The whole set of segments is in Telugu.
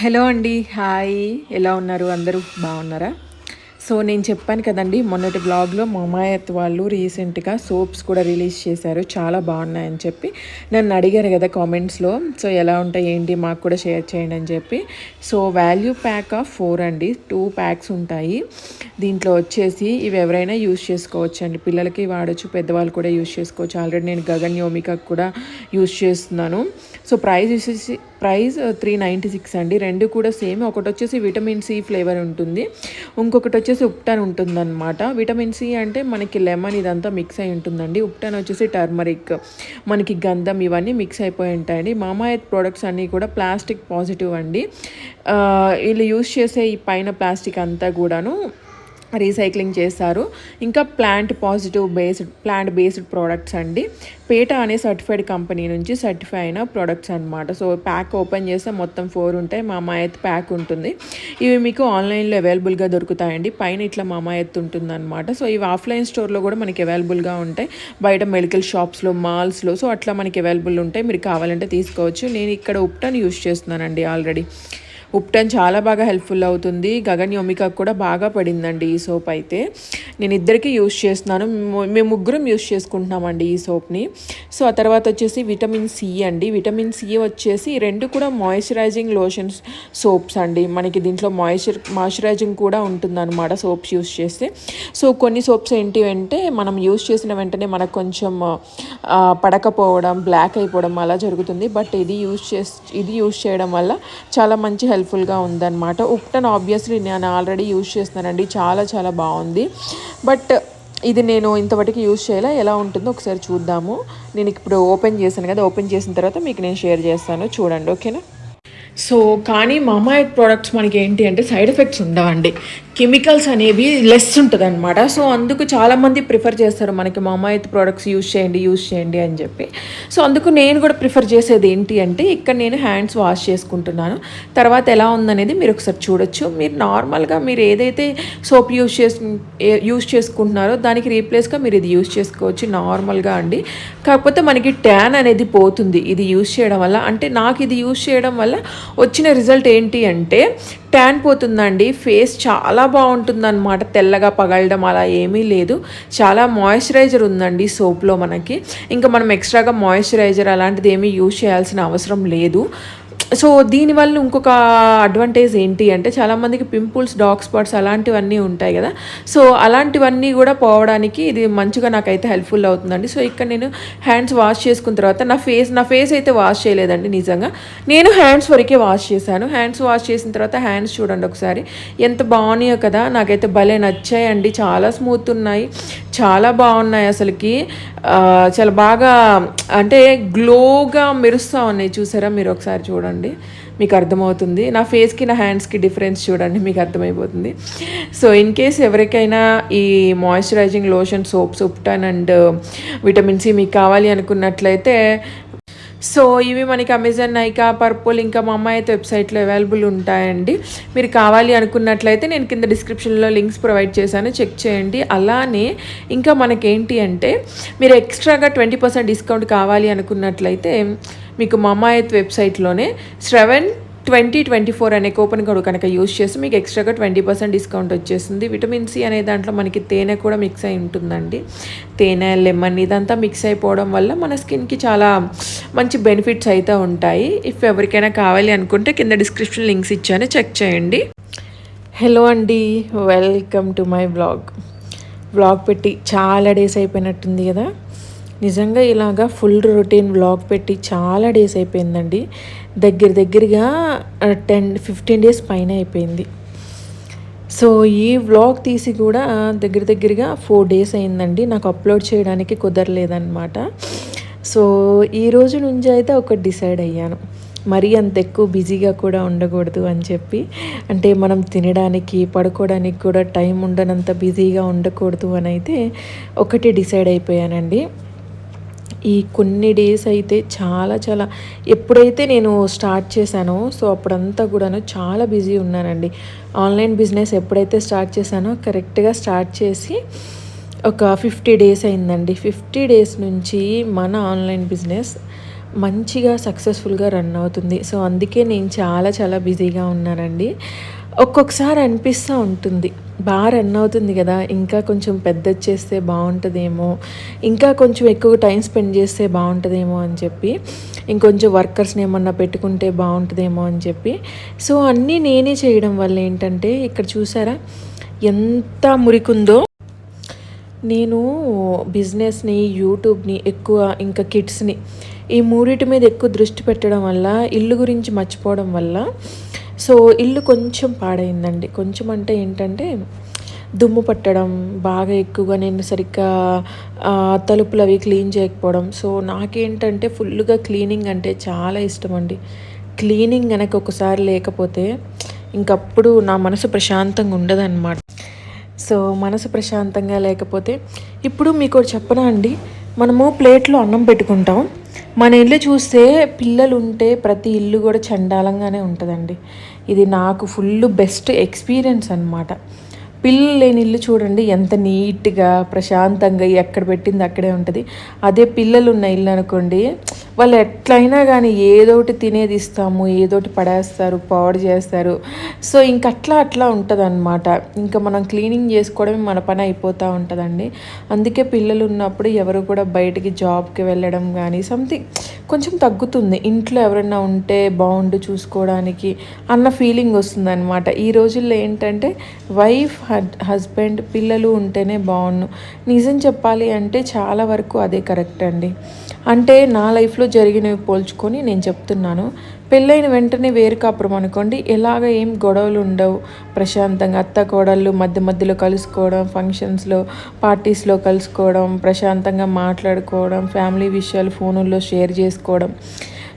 హలో అండి హాయ్. ఎలా ఉన్నారు? అందరూ బాగున్నారా? సో నేను చెప్పాను కదండి మొన్నటి బ్లాగ్లో మమాయత్ వాళ్ళు రీసెంట్గా సోప్స్ కూడా రిలీజ్ చేశారు. చాలా బాగున్నాయని చెప్పి నన్ను అడిగారు కదా కామెంట్స్లో. సో ఎలా ఉంటాయి ఏంటి మాకు కూడా షేర్ చేయండి అని చెప్పి. So value pack of four అండి. టూ ప్యాక్స్ ఉంటాయి. దీంట్లో వచ్చేసి ఇవి ఎవరైనా యూజ్ చేసుకోవచ్చు అండి పిల్లలకి వాడచ్చు పెద్దవాళ్ళు కూడా యూజ్ చేసుకోవచ్చు. ఆల్రెడీ నేను గగన్ యోమికకు కూడా యూస్ చేస్తున్నాను. సో ప్రైస్ వచ్చేసి ప్రైస్ త్రీ నైంటీ సిక్స్ అండి. రెండు కూడా సేమ్. ఒకటి వచ్చేసి విటమిన్ సి ఫ్లేవర్ ఉంటుంది. ఇంకొకటి వచ్చేసి ఉప్టాన్ ఉంటుందన్నమాట. విటమిన్ సి అంటే మనకి లెమన్ ఇదంతా మిక్స్ అయి ఉంటుందండి. ఉప్టాన్ వచ్చేసి టర్మరిక్ మనకి గంధం ఇవన్నీ మిక్స్ అయిపోయి ఉంటాయండి. మామాయత్ ప్రోడక్ట్స్ అన్నీ కూడా ప్లాస్టిక్ పాజిటివ్ అండి. Uh, వీళ్ళు యూస్ చేసే ఈ పైన ప్లాస్టిక్ అంతా కూడాను రీసైక్లింగ్ చేస్తారు. ఇంకా plant positive based plant based products అండి. పేట అనే సర్టిఫైడ్ కంపెనీ నుంచి సర్టిఫై అయిన ప్రోడక్ట్స్ అనమాట సో ప్యాక్ ఓపెన్ చేస్తే మొత్తం ఫోర్ ఉంటాయి. మామాయత్ ప్యాక్ ఉంటుంది. ఇవి మీకు ఆన్లైన్లో అవైలబుల్గా దొరుకుతాయండి. పైన ఇట్లా మామాయత్ ఉంటుంది అనమాట సో ఇవి ఆఫ్లైన్ స్టోర్లో కూడా మనకి అవైలబుల్గా ఉంటాయి. బయట మెడికల్ షాప్స్లో మాల్స్లో సో అట్లా మనకి అవైలబుల్ ఉంటాయి. మీరు కావాలంటే తీసుకోవచ్చు. నేను ఇక్కడ ఉప్టన్ యూస్ చేస్తున్నానండి ఆల్రెడీ ఉప్టన్ చాలా బాగా హెల్ప్ఫుల్ అవుతుంది. గగన్ యోమికకు కూడా బాగా పడిందండి ఈ సోప్ అయితే. నేను ఇద్దరికి యూస్ చేస్తున్నాను. మేము ముగ్గురం యూస్ చేసుకుంటున్నామండి ఈ సోప్ని. సో ఆ తర్వాత వచ్చేసి విటమిన్ సి అండి. విటమిన్ సి వచ్చేసి రెండు కూడా మాయిశ్చరైజింగ్ లోషన్స్ సోప్స్ అండి. మనకి దీంట్లో మాయిశ్చర్ మాయిశ్చరైజింగ్ కూడా ఉంటుందన్నమాట సోప్స్ యూస్ చేస్తే. సో కొన్ని సోప్స్ ఏంటి అంటే మనం యూస్ చేసిన వెంటనే మనకు కొంచెం పడకపోవడం బ్లాక్ అయిపోవడం అలా జరుగుతుంది. బట్ ఇది యూస్ చేసి ఇది యూస్ చేయడం వల్ల చాలా మంచి హెల్ప్ హెల్ప్ఫుల్గా ఉందన్నమాట. ఉప్టన్ ఆబ్వియస్లీ నేను ఆల్రెడీ యూస్ చేస్తున్నానండి. చాలా చాలా బాగుంది. బట్ ఇది నేను ఇంతవరకు యూస్ చేయలే. ఎలా ఉంటుందో ఒకసారి చూద్దాము. నేను ఇప్పుడు ఓపెన్ చేశాను కదా ఓపెన్ చేసిన తర్వాత మీకు నేను షేర్ చేస్తాను. చూడండి ఓకేనా సో కానీ మామాయత్ ప్రోడక్ట్స్ మనకి ఏంటి అంటే సైడ్ ఎఫెక్ట్స్ ఉండవండి. కెమికల్స్ అనేవి లెస్ ఉంటుంది అనమాట సో అందుకు చాలామంది ప్రిఫర్ చేస్తారు మనకి మామాయిత్ ప్రోడక్ట్స్ యూస్ చేయండి యూస్ చేయండి అని చెప్పి. సో అందుకు నేను కూడా ప్రిఫర్ చేసేది ఏంటి అంటే ఇక్కడ నేను హ్యాండ్స్ వాష్ చేసుకుంటున్నాను. తర్వాత ఎలా ఉందనేది మీరు ఒకసారి చూడొచ్చు. మీరు నార్మల్గా మీరు ఏదైతే సోప్ యూస్ చేసు యూస్ చేసుకుంటున్నారో దానికి రీప్లేస్గా మీరు ఇది యూస్ చేసుకోవచ్చు నార్మల్గా అండి. కాకపోతే మనకి ట్యాన్ అనేది పోతుంది. ఇది యూస్ చేయడం వల్ల. అంటే నాకు ఇది యూస్ చేయడం వల్ల వచ్చిన రిజల్ట్ ఏంటి అంటే ట్యాన్ పోతుందండి. ఫేస్ చాలా బాగుంటుందన్నమాట. తెల్లగా పగలడం అలా ఏమీ లేదు. చాలా మాయిశ్చరైజర్ ఉందండి సోప్లో మనకి. ఇంకా మనం ఎక్స్ట్రాగా మాయిశ్చరైజర్ అలాంటిది ఏమీ యూజ్ చేయాల్సిన అవసరం లేదు. సో దీనివల్ల ఇంకొక అడ్వాంటేజ్ ఏంటి అంటే చాలామందికి పింపుల్స్ డాగ్ స్పాట్స్ అలాంటివన్నీ ఉంటాయి కదా. సో అలాంటివన్నీ కూడా పోవడానికి ఇది మంచిగా నాకైతే హెల్ప్ఫుల్ అవుతుందండి. సో ఇక్కడ నేను హ్యాండ్స్ వాష్ చేసుకున్న తర్వాత నా ఫేస్ నా ఫేస్ అయితే వాష్ చేయలేదండి నిజంగా. నేను హ్యాండ్స్ వరకే వాష్ చేశాను. హ్యాండ్స్ వాష్ చేసిన తర్వాత హ్యాండ్స్ చూడండి ఒకసారి. ఎంత బాగున్నాయో కదా. నాకైతే భలే నచ్చాయండి. చాలా స్మూత్ ఉన్నాయి. చాలా బాగున్నాయి అసలుకి. చాలా బాగా అంటే గ్లోగా మెరుస్తూ ఉన్నాయి. చూసారా? మీరు ఒకసారి చూడండి. మీకు అర్థమవుతుంది. నా ఫేస్కి నా హ్యాండ్స్కి డిఫరెన్స్ చూడండి. మీకు అర్థమైపోతుంది. సో ఇన్ కేస్ ఎవరికైనా ఈ moisturising lotion soap ubtan and vitamin C మీకు కావాలి అనుకున్నట్లయితే సో ఇవి మనకి అమెజాన్ నైకా పర్పుల్ ఇంకా మా అమ్మాయి అయితే వెబ్సైట్లో అవైలబుల్ ఉంటాయండి. మీరు కావాలి అనుకున్నట్లయితే నేను కింద డిస్క్రిప్షన్లో లింక్స్ ప్రొవైడ్ చేశాను చెక్ చేయండి. అలానే ఇంకా మనకేంటి అంటే మీరు ఎక్స్ట్రాగా ట్వంటీ పర్సెంట్ డిస్కౌంట్ కావాలి అనుకున్నట్లయితే మీకు మా అమ్మాయి వెబ్సైట్లోనే శ్రవణ్ ట్వంటీ ట్వంటీ ఫోర్ అనే కూపన్ కోడ్ కనుక యూజ్ చేసి మీకు ఎక్స్ట్రాగా ట్వంటీ పర్సెంట్ డిస్కౌంట్ వచ్చేస్తుంది. విటమిన్ సి అనే దాంట్లో మనకి తేనె కూడా మిక్స్ అయి ఉంటుందండి. తేనె లెమన్ ఇదంతా మిక్స్ అయిపోవడం వల్ల మన స్కిన్కి చాలా మంచి బెనిఫిట్స్ అయితే ఉంటాయి. ఇఫ్ ఎవరికైనా కావాలి అనుకుంటే కింద డిస్క్రిప్షన్ లింక్స్ ఇచ్చాను చెక్ చేయండి. హలో అండి welcome to my blog blog పెట్టి చాలా డేస్ అయిపోయినట్టుంది కదా? నిజంగా ఇలాగా ఫుల్ రొటీన్ బ్లాగ్ పెట్టి చాలా డేస్ అయిపోయిందండి. దగ్గర దగ్గరగా టెన్ ఫిఫ్టీన్ డేస్ పైన అయిపోయింది. సో ఈ వ్లాగ్ తీసి కూడా దగ్గర దగ్గరగా ఫోర్ డేస్ అయిందండి. నాకు అప్లోడ్ చేయడానికి కుదరలేదన్నమాట. సో ఈ రోజు నుంచి అయితే ఒకటి డిసైడ్ అయ్యాను. మరీ అంత ఎక్కువ బిజీగా కూడా ఉండకూడదు అని చెప్పి. అంటే మనం తినడానికి పడుకోవడానికి కూడా టైం ఉండనంత బిజీగా ఉండకూడదు అని అయితే ఒకటి డిసైడ్ అయిపోయానండి. ఈ కొన్ని డేస్ అయితే చాలా చాలా ఎప్పుడైతే నేను స్టార్ట్ చేశానో సో అప్పుడంతా కూడాను చాలా బిజీ ఉన్నానండి. ఆన్లైన్ బిజినెస్ ఎప్పుడైతే స్టార్ట్ చేశానో కరెక్ట్గా స్టార్ట్ చేసి ఒక ఫిఫ్టీ డేస్ అయిందండి. ఫిఫ్టీ డేస్ నుంచి మన ఆన్లైన్ బిజినెస్ మంచిగా సక్సెస్ఫుల్గా రన్ అవుతుంది. సో అందుకే నేను చాలా చాలా బిజీగా ఉన్నానండి. ఒక్కొక్కసారి అనిపిస్తూ ఉంటుంది. బాగా రన్ అవుతుంది కదా ఇంకా కొంచెం పెద్ద చేస్తే బాగుంటుందేమో ఇంకా కొంచెం ఎక్కువ టైం స్పెండ్ చేస్తే బాగుంటుందేమో అని చెప్పి ఇంకొంచెం వర్కర్స్ని ఏమన్నా పెట్టుకుంటే బాగుంటుందేమో అని చెప్పి. సో అన్నీ నేనే చేయడం వల్ల ఏంటంటే ఇక్కడ చూసారా ఎంత మురికుందో. నేను బిజినెస్ని యూట్యూబ్ని ఎక్కువ ఇంకా కిడ్స్ని ఈ మూడింటి మీద ఎక్కువ దృష్టి పెట్టడం వల్ల ఇల్లు గురించి మర్చిపోవడం వల్ల సో ఇల్లు కొంచెం పాడైందండి. కొంచెం అంటే ఏంటంటే దుమ్ము పట్టడం బాగా ఎక్కువగా నేను సరిగ్గా తలుపులు అవి క్లీన్ చేయకపోవడం. సో నాకేంటంటే ఫుల్గా క్లీనింగ్ అంటే చాలా ఇష్టం అండి క్లీనింగ్ కనుక ఒకసారి లేకపోతే ఇంకప్పుడు నా మనసు ప్రశాంతంగా ఉండదన్నమాట. సో మనసు ప్రశాంతంగా లేకపోతే ఇప్పుడు మీకు చెప్పనా అండి? మనము ప్లేట్లో అన్నం పెట్టుకుంటాం. మన ఇల్లు చూస్తే పిల్లలు ఉంటే ప్రతి ఇల్లు కూడా చండాలంగానే ఉంటుందండి. ఇది నాకు ఫుల్ బెస్ట్ ఎక్స్పీరియన్స్ అనమాట పిల్లలు లేని ఇల్లు చూడండి ఎంత నీట్గా ప్రశాంతంగా ఎక్కడ పెట్టింది అక్కడే ఉంటుంది. అదే పిల్లలు ఉన్న ఇల్లు అనుకోండి వాళ్ళు ఎట్లయినా కానీ ఏదోటి తినేది ఇస్తాము ఏదోటి పడేస్తారు పాడు చేస్తారు. సో ఇంక అట్లా అట్లా ఉంటుంది అనమాట ఇంకా మనం క్లీనింగ్ చేసుకోవడమే మన పని అయిపోతూ ఉంటుందండి. అందుకే పిల్లలు ఉన్నప్పుడు ఎవరు కూడా బయటికి జాబ్కి వెళ్ళడం కానీ సంథింగ్ కొంచెం తగ్గుతుంది. ఇంట్లో ఎవరైనా ఉంటే బాగుండు చూసుకోవడానికి అన్న ఫీలింగ్ వస్తుంది అనమాట ఈ రోజుల్లో ఏంటంటే వైఫ్ హస్బెండ్ పిల్లలు ఉంటేనే బాగుండు. నిజం చెప్పాలి అంటే చాలా వరకు అదే కరెక్ట్ అండి. అంటే నా లైఫ్లో జరిగినవి పోల్చుకొని నేను చెప్తున్నాను. పెళ్ళైన వెంటనే వేరు కాపురం అనుకోండి. ఎలాగ ఏం గొడవలు ఉండవు. ప్రశాంతంగా అత్త కోడళ్ళు మధ్య మధ్యలో కలుసుకోవడం ఫంక్షన్స్లో పార్టీస్లో కలుసుకోవడం ప్రశాంతంగా మాట్లాడుకోవడం ఫ్యామిలీ విషయాలు ఫోనుల్లో షేర్ చేసుకోవడం.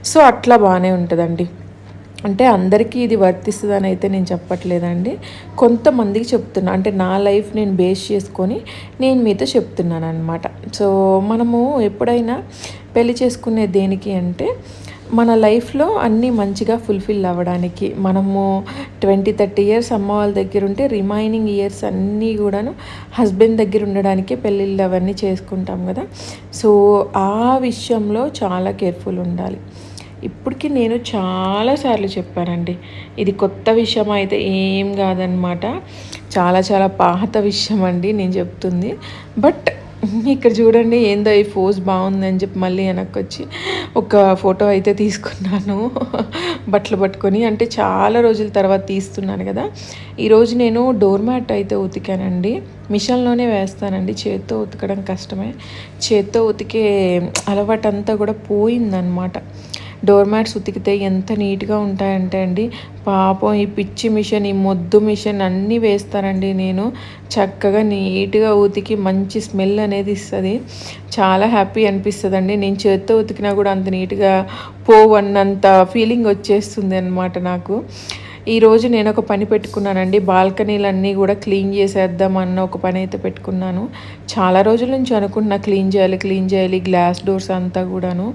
సో అట్లా బాగానే ఉంటుందండి. అంటే అందరికీ ఇది వర్తిస్తుందని అయితే నేను చెప్పట్లేదండి. కొంతమందికి చెప్తున్నా అంటే నా లైఫ్ నేను బేస్ చేసుకొని నేను మీతో చెప్తున్నాను అనమాట సో మనము ఎప్పుడైనా పెళ్ళి చేసుకునే దేనికి అంటే మన లైఫ్లో అన్నీ మంచిగా ఫుల్ఫిల్ అవ్వడానికి మనము ట్వంటీ థర్టీ ఇయర్స్ అమ్మ వాళ్ళ దగ్గర ఉంటే రిమైనింగ్ ఇయర్స్ అన్నీ కూడాను హస్బెండ్ దగ్గర ఉండడానికే పెళ్ళిళ్ళు అవన్నీ చేసుకుంటాం కదా. సో ఆ విషయంలో చాలా కేర్ఫుల్ ఉండాలి. ఇప్పటికీ నేను చాలాసార్లు చెప్పానండి. ఇది కొత్త విషయం అయితే ఏం కాదనమాట చాలా చాలా పాత విషయం అండి నేను చెప్తుంది. బట్ ఇక్కడ చూడండి ఏందో ఈ ఫోజ్ బాగుందని చెప్పి మళ్ళీ వెనక్కి వచ్చి ఒక ఫోటో అయితే తీసుకున్నాను. బట్టలు పట్టుకొని అంటే చాలా రోజుల తర్వాత తీస్తున్నాను కదా. ఈరోజు నేను డోర్ మ్యాట్ అయితే ఉతికానండి. మిషన్లోనే వేస్తానండి. చేత్తో ఉతకడం కష్టమే. చేత్తో ఉతికే అలవాటు అంతా కూడా పోయిందనమాట డోర్ మ్యాట్స్ ఉతికితే ఎంత నీట్గా ఉంటాయంటే అండి పాపం ఈ పిచ్చి మిషన్ ఈ మొద్దు మిషన్ అన్నీ వేస్తానండి నేను. చక్కగా నీట్గా ఉతికి మంచి స్మెల్ అనేది ఇస్తుంది. చాలా హ్యాపీ అనిపిస్తుంది అండి నేను చేత్తో ఉతికినా కూడా అంత నీట్గా పోవన్నంత ఫీలింగ్ వచ్చేస్తుంది అనమాట నాకు. ఈరోజు నేను ఒక పని పెట్టుకున్నానండి. బాల్కనీలన్నీ కూడా క్లీన్ చేసేద్దాం అన్న ఒక పని అయితే పెట్టుకున్నాను. చాలా రోజుల నుంచి అనుకుంటున్నా క్లీన్ చేయాలి క్లీన్ చేయాలి గ్లాస్ డోర్స్ అంతా కూడాను.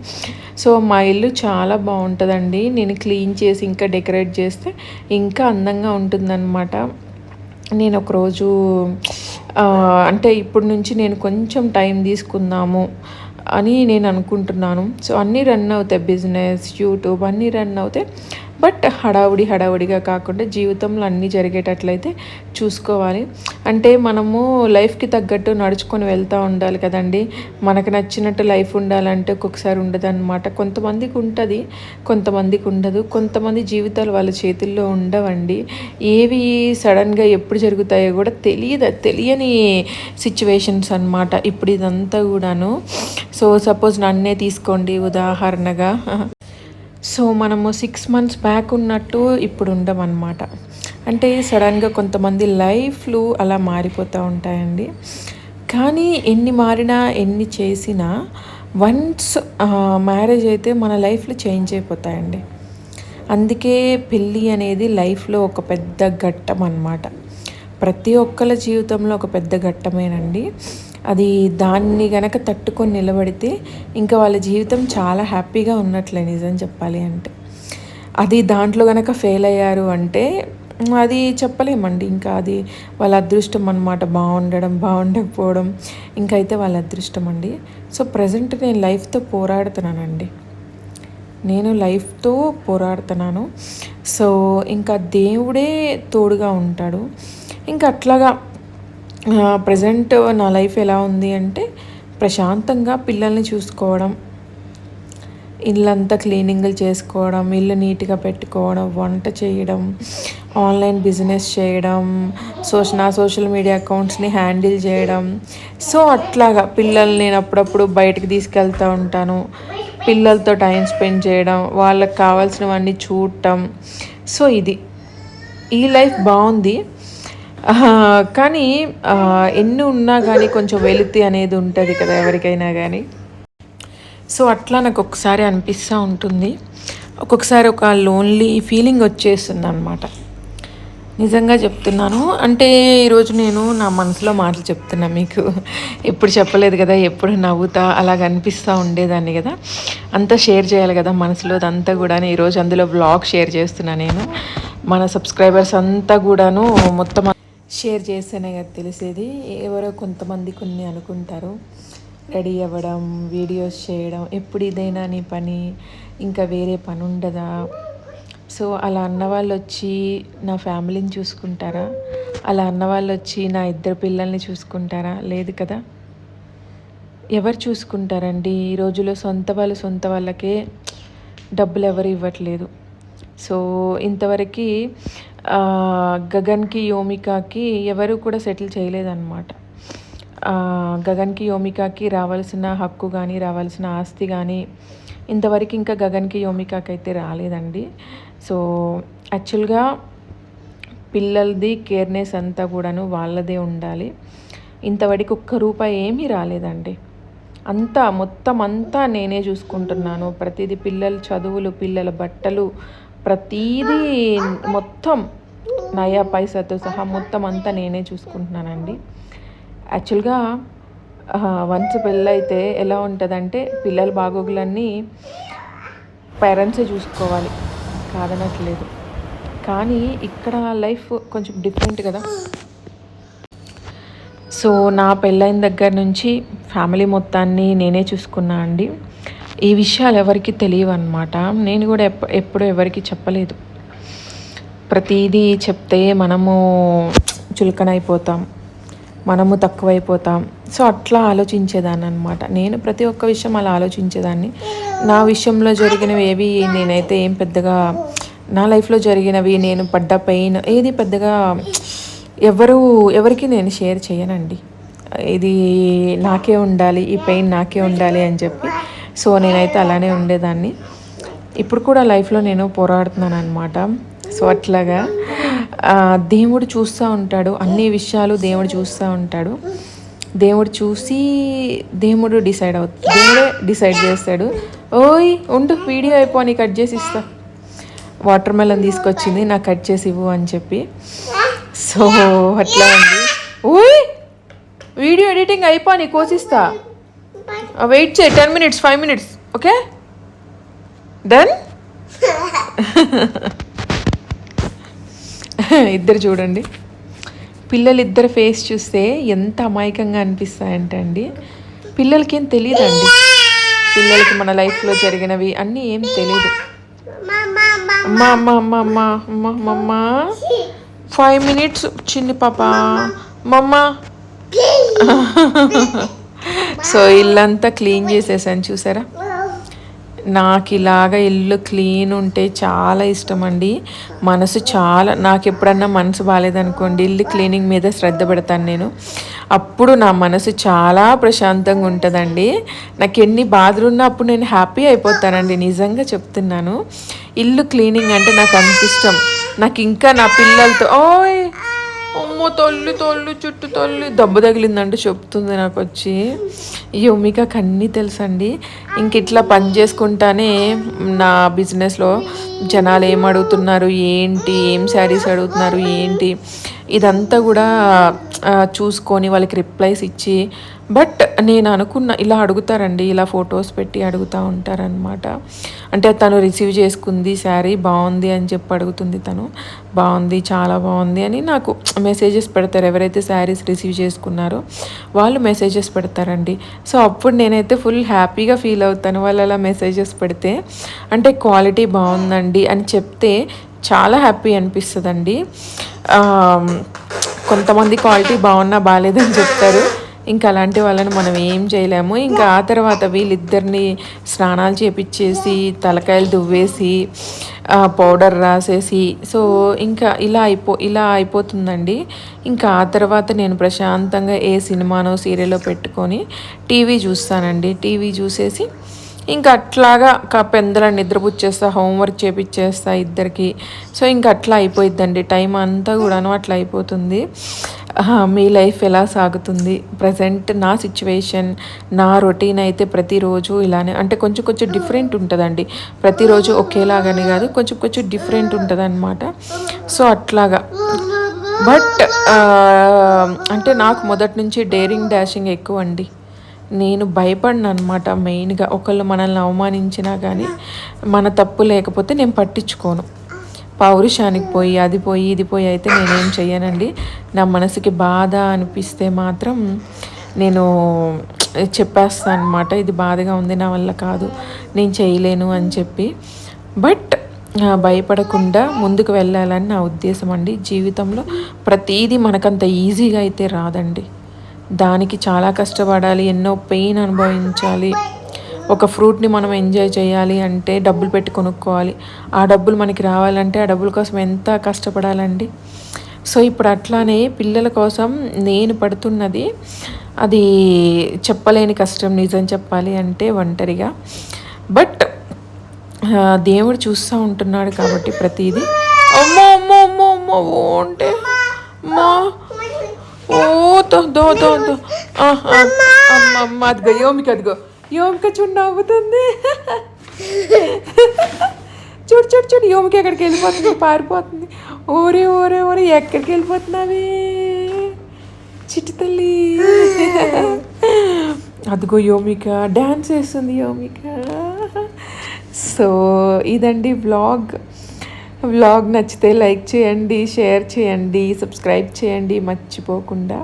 సో మా ఇల్లు చాలా బాగుంటుందండి. నేను క్లీన్ చేసి ఇంకా డెకరేట్ చేస్తే ఇంకా అందంగా ఉంటుందన్నమాట. నేను ఒకరోజు అంటే ఇప్పటి నుంచి నేను కొంచెం టైం తీసుకుందాము అని నేను అనుకుంటున్నాను. సో అన్నీ రన్ అవుతాయి. బిజినెస్ యూట్యూబ్ అన్నీ రన్ అవుతాయి. బట్ హడావుడి హడావుడిగా కాకుండా జీవితంలో అన్నీ జరిగేటట్లయితే చూసుకోవాలి. అంటే మనము లైఫ్కి తగ్గట్టు నడుచుకొని వెళ్తూ ఉండాలి కదండి. మనకు నచ్చినట్టు లైఫ్ ఉండాలంటే ఒక్కొక్కసారి ఉండదు అనమాట కొంతమందికి ఉంటుంది కొంతమందికి ఉండదు. కొంతమంది జీవితాలు వాళ్ళ చేతుల్లో ఉండవండి. ఏవి సడన్గా ఎప్పుడు జరుగుతాయో కూడా తెలియదు తెలియని సిచ్యువేషన్స్ అనమాట ఇప్పుడు ఇదంతా కూడాను. సో సపోజ్ నన్నే తీసుకోండి ఉదాహరణగా. సో మనము సిక్స్ మంత్స్ బ్యాక్ ఉన్నట్టు ఇప్పుడు ఉండమన్నమాట. అంటే సడన్గా కొంతమంది లైఫ్లు అలా మారిపోతూ ఉంటాయండి. కానీ ఎన్ని మారినా ఎన్ని చేసినా వన్స్ మ్యారేజ్ అయితే మన లైఫ్లో చేంజ్ అయిపోతాయండి. అందుకే పెళ్ళి అనేది లైఫ్లో ఒక పెద్ద ఘట్టం అన్నమాట ప్రతి ఒక్కళ్ళ జీవితంలో ఒక పెద్ద ఘట్టమేనండి. అది దాన్ని గనక తట్టుకొని నిలబడితే ఇంకా వాళ్ళ జీవితం చాలా హ్యాపీగా ఉన్నట్లే నిజం చెప్పాలి అంటే. అది దాంట్లో గనక ఫెయిల్ అయ్యారు అంటే అది చెప్పలేమండి. ఇంకా అది వాళ్ళ అదృష్టం అనమాట బాగుండడం బాగుండకపోవడం ఇంకా అయితే వాళ్ళ అదృష్టం అండి. సో ప్రజెంట్ నేను లైఫ్తో పోరాడుతున్నానండి. నేను లైఫ్తో పోరాడుతున్నాను. సో ఇంకా దేవుడే తోడుగా ఉంటాడు. ఇంకా అట్లాగా ప్రజెంట్ నా లైఫ్ ఎలా ఉంది అంటే ప్రశాంతంగా పిల్లల్ని చూసుకోవడం ఇల్లంతా క్లీనింగ్లు చేసుకోవడం ఇల్లు నీట్గా పెట్టుకోవడం వంట చేయడం ఆన్లైన్ బిజినెస్ చేయడం సోషల్ నా సోషల్ మీడియా అకౌంట్స్ని హ్యాండిల్ చేయడం. సో అట్లాగా పిల్లల్ని నేను అప్పుడప్పుడు బయటకు తీసుకెళ్తూ ఉంటాను. పిల్లలతో టైం స్పెండ్ చేయడం వాళ్ళకి కావాల్సినవన్నీ చూడటం. సో ఇది. ఈ లైఫ్ బాగుంది. కానీ ఎన్ని ఉన్నా కానీ కొంచెం వెలితి అనేది ఉంటుంది కదా ఎవరికైనా కానీ సో అట్లా నాకు ఒకసారి అనిపిస్తూ ఉంటుంది. ఒక్కొక్కసారి ఒక లోన్లీ ఫీలింగ్ వచ్చేస్తుంది అనమాట నిజంగా చెప్తున్నాను. అంటే ఈరోజు నేను నా మనసులో మాటలు చెప్తున్నా మీకు. ఎప్పుడు చెప్పలేదు కదా ఎప్పుడు నవ్వుతా అలాగ అనిపిస్తూ ఉండేదాన్ని కదా. అంతా షేర్ చేయాలి కదా మనసులో అదంతా కూడా ఈరోజు అందులో బ్లాగ్ షేర్ చేస్తున్నా నేను. మన సబ్స్క్రైబర్స్ అంతా కూడాను మొత్తం షేర్ చేస్తేనే కదా తెలిసేది. ఎవరో కొంతమంది కొన్ని అనుకుంటారు. రెడీ అవ్వడం వీడియోస్ చేయడం ఎప్పుడు ఇదైనా నీ పని ఇంకా వేరే పని ఉండదా? సో అలా అన్నవాళ్ళు వచ్చి నా ఫ్యామిలీని చూసుకుంటారా? అలా అన్నవాళ్ళు వచ్చి నా ఇద్దరు పిల్లల్ని చూసుకుంటారా? లేదు కదా? ఎవరు చూసుకుంటారండి? ఈ రోజులో సొంత వాళ్ళు సొంత వాళ్ళకే డబ్బులు ఎవరు ఇవ్వట్లేదు. సో ఇంతవరకు గగన్కి యోమికాకి ఎవరు కూడా సెటిల్ చేయలేదన్నమాట. గగన్కి యోమికాకి రావాల్సిన హక్కు కానీ రావాల్సిన ఆస్తి కానీ ఇంతవరకు ఇంకా గగన్కి యోమికాకి అయితే రాలేదండి. సో యాక్చువల్గా పిల్లలది కేర్నెస్ అంతా కూడాను వాళ్ళదే ఉండాలి. ఇంతవరకు ఒక్క రూపాయి ఏమీ రాలేదండి. అంతా మొత్తం అంతా నేనే చూసుకుంటున్నాను. ప్రతిదీ పిల్లల చదువులు పిల్లల బట్టలు ప్రతీదీ మొత్తం నయా పైసాతో సహా మొత్తం అంతా నేనే చూసుకుంటున్నానండి. యాక్చువల్గా వన్స్ పెళ్ళైతే ఎలా ఉంటుందంటే పిల్లల బాగోగులన్నీ పేరెంట్సే చూసుకోవాలి. కాదనట్లేదు. కానీ ఇక్కడ లైఫ్ కొంచెం డిఫరెంట్ కదా. సో నా పెళ్ళైన దగ్గర నుంచి ఫ్యామిలీ మొత్తాన్ని నేనే చూసుకున్నా అండి. ఈ విషయాలు ఎవరికి తెలియవు అనమాట నేను కూడా ఎప్ప ఎప్పుడు ఎవరికి చెప్పలేదు. ప్రతిదీ చెప్తే మనము చులకనైపోతాం. మనము తక్కువైపోతాం. సో అట్లా ఆలోచించేదాన్ని అనమాట నేను ప్రతి ఒక్క విషయం అలా ఆలోచించేదాన్ని. నా విషయంలో జరిగినవి ఏవి నేనైతే ఏం పెద్దగా నా లైఫ్లో జరిగినవి నేను పడ్డ పెయిన్ ఏది పెద్దగా ఎవరు ఎవరికి నేను షేర్ చేయనండి. ఇది నాకే ఉండాలి ఈ పెయిన్ నాకే ఉండాలి అని చెప్పి సో నేనైతే అలానే ఉండేదాన్ని. ఇప్పుడు కూడా లైఫ్లో నేను పోరాడుతున్నాను అనమాట సో అట్లాగా దేవుడు చూస్తూ ఉంటాడు. అన్ని విషయాలు దేవుడు చూస్తూ ఉంటాడు. దేవుడు చూసి దేవుడు డిసైడ్ అవుతుంది దేవుడే డిసైడ్ చేస్తాడు. ఓయ్ ఉండు వీడియో అయిపోయి కట్ చేసి ఇస్తా. వాటర్ మెలన్ తీసుకొచ్చింది నాకు కట్ చేసి ఇవ్వు అని చెప్పి. సో అట్లా ఉంది ఓయ్ వీడియో ఎడిటింగ్ అయిపోయి కోసిస్తా. వెయిట్ చేయి ten minutes five minutes okay done ఇద్దరు చూడండి. పిల్లలు ఇద్దరు ఫేస్ చూస్తే ఎంత అమాయకంగా అనిపిస్తాయంటే అండి. పిల్లలకి ఏం తెలియదండి. పిల్లలకి మన లైఫ్లో జరిగినవి అన్నీ ఏం తెలియదు అమ్మా అమ్మ అమ్మ అమ్మ అమ్మ మమ్మ ఫైవ్ మినిట్స్ చిన్ని పాప. మమ్మ. సో ఇల్లంతా క్లీన్ చేసేసాను చూసారా? నాకు ఇలాగ ఇల్లు క్లీన్ ఉంటే చాలా ఇష్టం అండి మనసు చాలా నాకు ఎప్పుడన్నా మనసు బాగాలేదనుకోండి ఇల్లు క్లీనింగ్ మీద శ్రద్ధ పెడతాను నేను. అప్పుడు నా మనసు చాలా ప్రశాంతంగా ఉంటుందండి. నాకు ఎన్ని బాధలు ఉన్నా అప్పుడు నేను హ్యాపీ అయిపోతానండి నిజంగా చెప్తున్నాను. ఇల్లు క్లీనింగ్ అంటే నాకు అంత ఇష్టం. నాకు ఇంకా నా పిల్లలతో ఓయ్ అమ్మో తొల్లి తొల్లి చుట్టూ తొల్లి. దెబ్బ తగిలిందంటే చెప్తుంది నాకు వచ్చి యోమికకు అన్నీ తెలుసండి? ఇంక ఇట్లా పని చేసుకుంటానే నా బిజినెస్లో జనాలు ఏం అడుగుతున్నారు? ఏంటి? ఏం శారీస్ అడుగుతున్నారు? ఏంటి? ఇదంతా కూడా చూసుకొని వాళ్ళకి రిప్లైస్ ఇచ్చి బట్ నేను అనుకున్న ఇలా అడుగుతారండి ఇలా ఫొటోస్ పెట్టి అడుగుతూ ఉంటారనమాట అంటే తను రిసీవ్ చేసుకుంది శారీ బాగుంది అని చెప్పి అడుగుతుంది తను. బాగుంది చాలా బాగుంది అని నాకు మెసేజెస్ పెడతారు. ఎవరైతే శారీస్ రిసీవ్ చేసుకున్నారో వాళ్ళు మెసేజెస్ పెడతారండి. సో అప్పుడు నేనైతే ఫుల్ హ్యాపీగా ఫీల్ అవుతాను వాళ్ళు అలా మెసేజెస్ పెడితే. అంటే క్వాలిటీ బాగుందండి అని చెప్తే చాలా హ్యాపీ అనిపిస్తుందండి. కొంతమంది క్వాలిటీ బాగున్నా బాగాలేదని చెప్తారు. ఇంకా అలాంటి వాళ్ళని మనం ఏం చేయలేము. ఇంకా ఆ తర్వాత వీళ్ళిద్దరిని స్నానాలు చేపించేసి తలకాయలు దువ్వేసి పౌడర్ రాసేసి సో ఇంకా ఇలా అయిపో ఇలా అయిపోతుందండి. ఇంకా ఆ తర్వాత నేను ప్రశాంతంగా ఏ సినిమానో సీరియల్లో పెట్టుకొని టీవీ చూస్తానండి. టీవీ చూసేసి ఇంకా అట్లాగా పెందల నిద్రపుచ్చేస్తా హోంవర్క్ చేపిచ్చేస్తా ఇద్దరికి. సో ఇంకా అట్లా అయిపోయిద్దండి. టైం అంతా కూడాను అట్లా అయిపోతుంది. మీ లైఫ్ ఎలా సాగుతుంది? ప్రజెంట్ నా సిచ్యువేషన్ నా రొటీన్ అయితే ప్రతిరోజు ఇలానే. అంటే కొంచెం కొంచెం డిఫరెంట్ ఉంటుందండి. ప్రతిరోజు ఒకేలాగానే కాదు కొంచెం కొంచెం డిఫరెంట్ ఉంటుంది అనమాట సో అట్లాగా. బట్ అంటే నాకు మొదటి నుంచి డేరింగ్ డాషింగ్ ఎక్కువ అండి నేను భయపడిన అనమాట మెయిన్గా. ఒకళ్ళు మనల్ని అవమానించినా కానీ మన తప్పు లేకపోతే నేను పట్టించుకోను. పౌరుషానికి పోయి అది పోయి ఇది పోయి అయితే నేనేం చెయ్యనండి. నా మనసుకి బాధ అనిపిస్తే మాత్రం నేను చెప్పేస్తాను అనమాట ఇది బాధగా ఉంది నా వల్ల కాదు నేను చేయలేను అని చెప్పి. బట్ భయపడకుండా ముందుకు వెళ్ళాలని నా ఉద్దేశం అండి జీవితంలో ప్రతీది మనకంత ఈజీగా అయితే రాదండి. దానికి చాలా కష్టపడాలి ఎన్నో పెయిన్ అనుభవించాలి. ఒక ఫ్రూట్ని మనం ఎంజాయ్ చేయాలి అంటే డబ్బులు పెట్టి కొనుక్కోవాలి. ఆ డబ్బులు మనకి రావాలంటే ఆ డబ్బుల కోసం ఎంత కష్టపడాలండి? సో ఇప్పుడు అట్లానే పిల్లల కోసం నేను పడుతున్నది అది చెప్పలేని కష్టం నిజం చెప్పాలి అంటే ఒంటరిగా. బట్ దేవుడు చూస్తూ ఉంటున్నాడు కాబట్టి ప్రతిదీ. అమ్మో అమ్మో అమ్మో అమ్మో ఓ అంటే మా ఓ దో దో దో అమ్మ అమ్మ అదిగో యోమిక అదిగో యోమిక చూడు నవ్వుతుంది చూడు చూడు చూడు యోమిక ఎక్కడికి వెళ్ళిపోతుంది పారిపోతుంది ఓరే ఓరే ఓరే ఎక్కడికి వెళ్ళిపోతున్నావే చిట్టి తల్లి అదిగో యోమిక డ్యాన్స్ వేస్తుంది యోమిక సో ఇదండి వ్లాగ్ వ్లాగ్ నచ్చితే లైక్ చేయండి షేర్ చేయండి సబ్స్క్రైబ్ చేయండి మర్చిపోకుండా.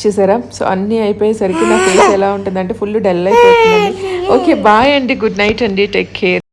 చూసారా? సో అన్నీ అయిపోయేసరికి నా ఫేస్ ఎలా ఉంటుందంటే ఫుల్ డల్ అయిపోతుందండి. ఓకే బాయ్ అండి. గుడ్ నైట్ అండి. Take care